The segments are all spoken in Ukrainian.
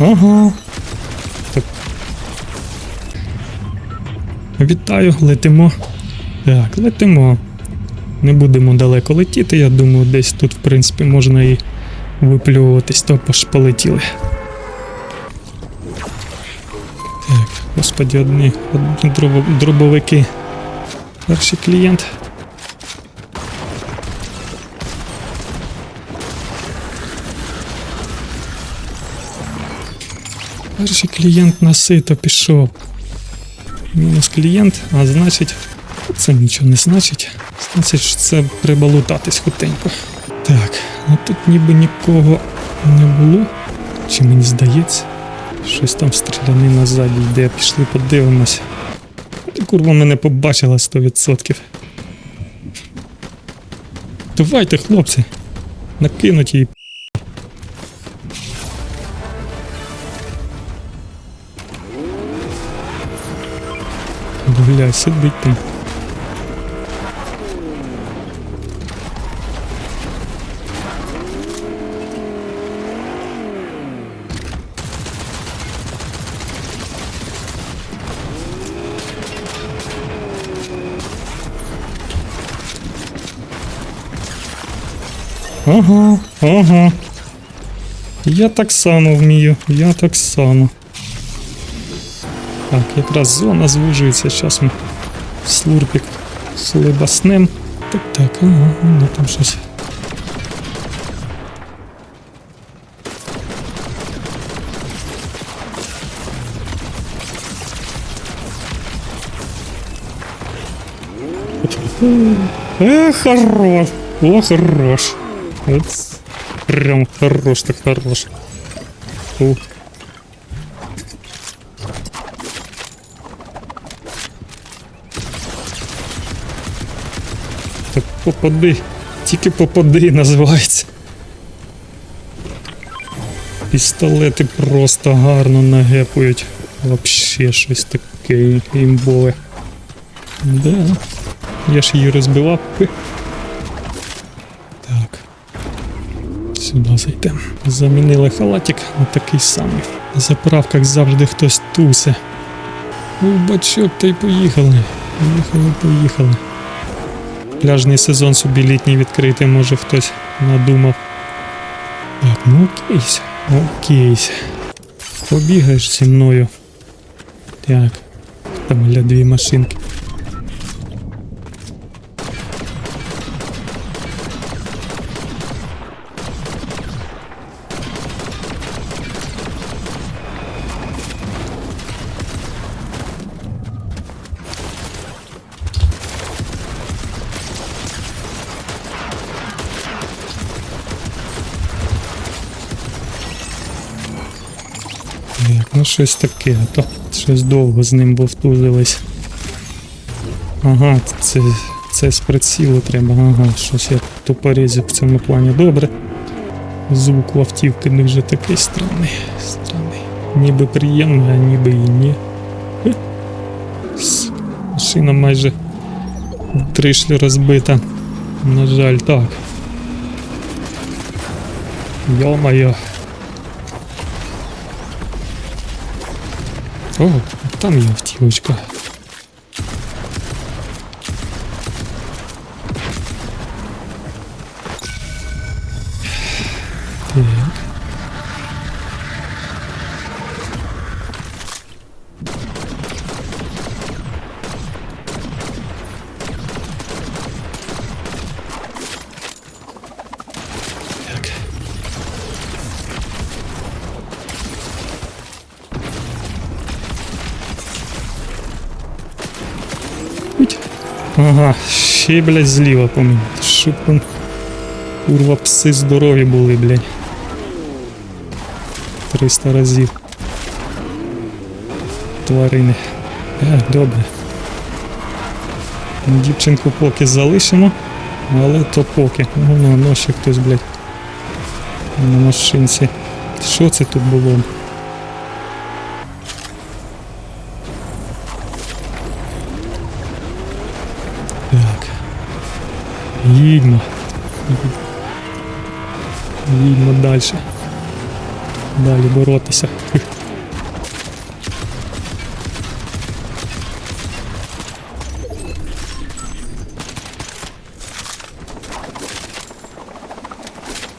Ага. Так. Вітаю, летимо. Так, летимо. Не будемо далеко летіти, я думаю, десь тут, в принципі, можна і виплюватись, то полетіли. Так, господі, одні, одні дробовики. Перший клієнт. Перший клієнт на сито пішов. Мінус клієнт, а значить, це нічого не значить. Значить, що це треба хутенько. Так, ну тут ніби нікого не було. Чи мені здається? Щось там стрілянина ззаді йде, пішли подивимось. Курва мене побачила 100%. Давайте, хлопці, накинуть її. Бля, сидить там. Ага, ага. Я так само вмію, я так само. Так, якраз зона звужується, зараз ми слурпік слибаснем. Так, так, ага, ну там щось. Э, хорош. О, хорош. Вот. Прям хорош так хорош. Фу. Попади. Тільки попади називається. Пістолети просто гарно нагепують. Вообще щось таке імбове. Да. Я ж її розбивав. Так. Сюди зайдемо. Замінили халатик на такий самий. На заправках завжди хтось тусе. У бачок та й поїхали. Поїхали, поїхали. Пляжний сезон собі літній відкрити, може хтось надумав. Так, ну окейсь, окейсь. Побігаєш зі мною. Так. Там для дві машинки. Так, ну щось таке, то щось довго з ним вовтузились. Ага, це, це з прицілу треба, ага, щось я тупорізив в цьому плані добре. Звук автівки не вже такий странний. Странний. Ніби приємний, а ніби і ні. Машина майже трішлі розбита. На жаль, так. Йо-моє. О, там є автівочка. Ага, ще, блядь, зліва по мені. Щоб там, курва, пси здорові були, блядь. 300 разів. Тварини. Е, добре. Дівчинку поки залишимо, але то поки. Ну, ну, ну ще хтось, блядь. На машинці. Що це тут було? Їдьмо. Їдьмо далі. Далі боротися.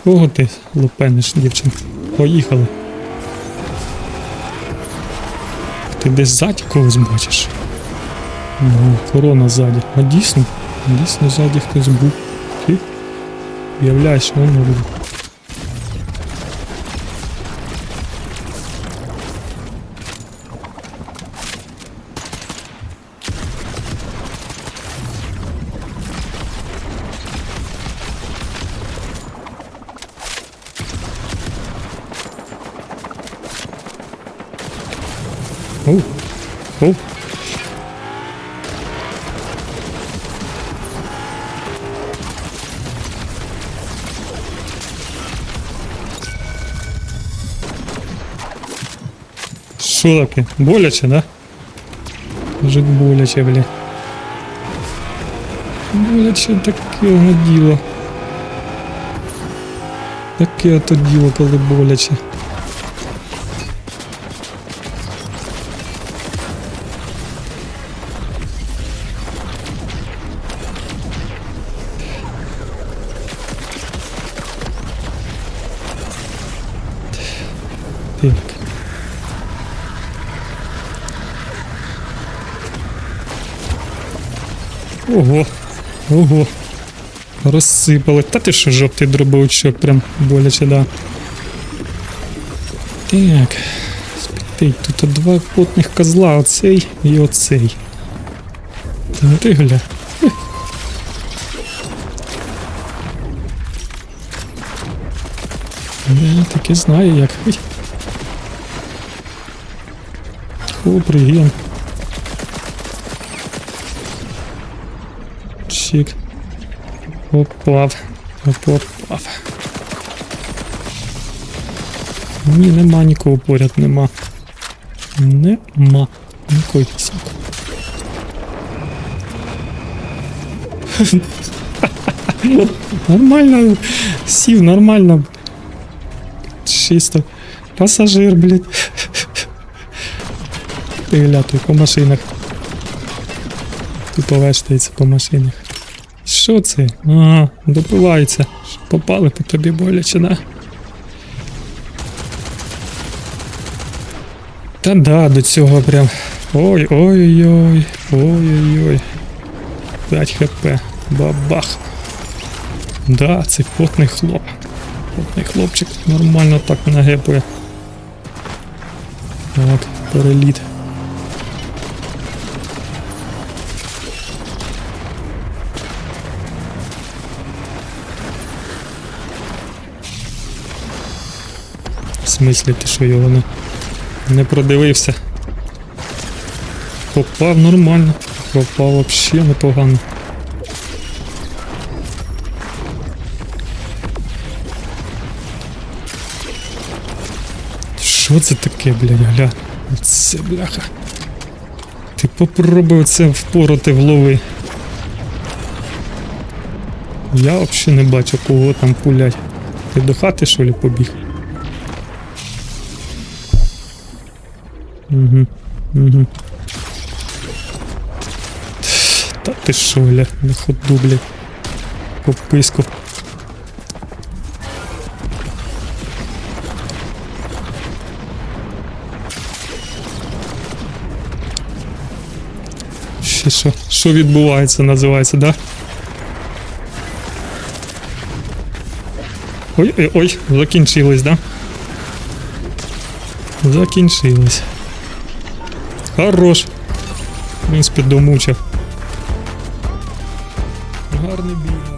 Кого ти лупениш, дівчина? Поїхали. Ти десь ззаді когось бачиш? Ну, Корона ззаді. А дійсно? Дійсно ззаді хтось був. Ти? Уявляєш, воно був. Оу. Оу. Що? Боляче, да? Може боляче, бля. Боляче таке діло. Таке то діло, коли боляче. Ого, ого. Розсипали. Та ти що жовтий дробовичок, прям боляче, да. Так. Спітей, тут два потних козла, оцей і оцей. Та ну ти гля. Я таки знаю як. О, приєм. Чик. Попав. Попав. Ні, нема нікого поряд, нема. Нема. Нікого пісеньку. Нормально. Сів, нормально. Чисто. Пасажир, блядь. Ти гля, той по машинах. Тупо вештається по машинах. Що це? Ага, допивається. Попали по тобі боляче, да? Та да, до цього прям. Ой-ой-ой. Ой-ой-ой. 5 хп. Бабах. Да, це потний хлоп. Потний хлопчик нормально так нагепує. Так, переліт. Смислі ти що його не, не продивився? Попав нормально. Попав вообще непогано. Що це таке, блядь, гля? Це бляха. Ти попробуй це впороти в лови. Я взагалі не бачу, кого там пулять. Ти до хати, що ли, побіг? Угу. Угу. Та ти що, гля, на ходу, блядь. По писку. Ще що? Що відбувається, називається, да? Ой, ой, ой, закінчилось, да? Закінчилось. Хорош. В принципі, домучив. Гарний бій.